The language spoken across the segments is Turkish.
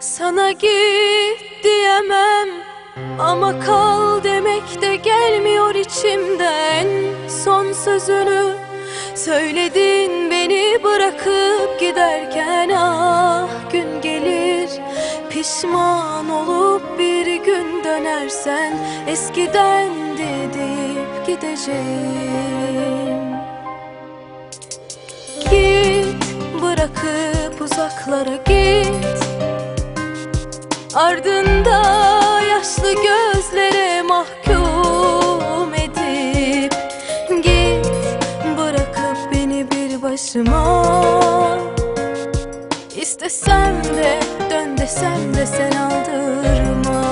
Sana git diyemem ama kal demek de gelmiyor içimden. Son sözünü söyledin beni bırakıp giderken Ah gün gelir. Pişman olup bir gün dönersen Eskiden dedip gideceğim. Git bırakıp uzaklara git Ardında yaşlı gözlere mahkum edip Git bırakıp beni bir başıma. İstesem de dön desem de sen aldırma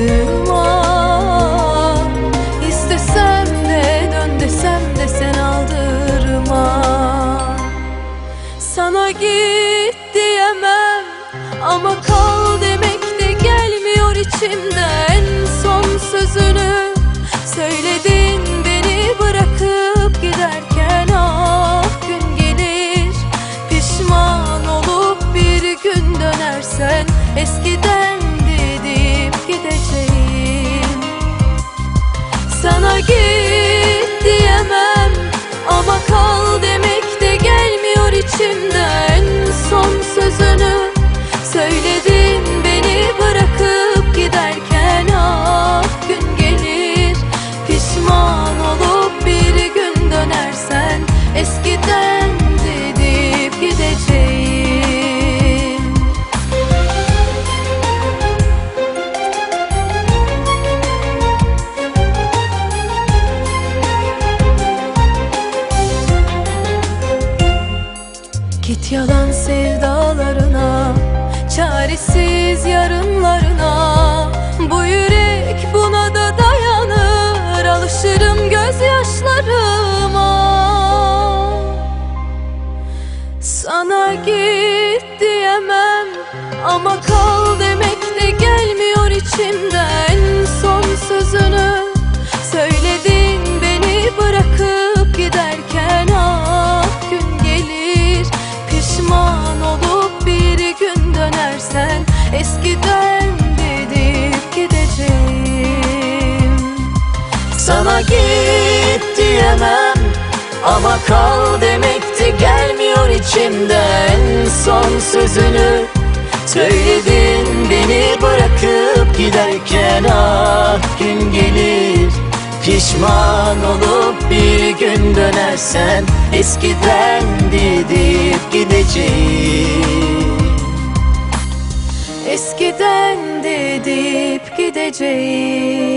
başıma İstesem de dön desem de sen aldırma. Sana git diyemem ama kal demek de gelmiyor içimden Son sözünü söyledin beni bırakıp giderken Ah gün gelir. Pişman olup bir gün dönersen Eskiden git diyemem. Ama kal demek de gelmiyor içimden. Son sözünü söyledin beni bırakıp giderken Ah gün gelir. Pişman olup bir gün dönersen Eskiden dedip gideceğim Git yalan sevdalarına Çaresiz yarınlarına. Bu yürek buna da dayanır Alışırım gözyaşlarıma. Sana git diyemem Ama pişman olup bir gün dönersen Eskiden dedip gideceğim. Sana git diyemem ama kal demek de gelmiyor içimden Son sözünü. Söyledin beni bırakıp giderken Ah gün gelir. Pişman olup bir gün dönersen Eskiden dedip gideceğim Eskiden dedip gideceğim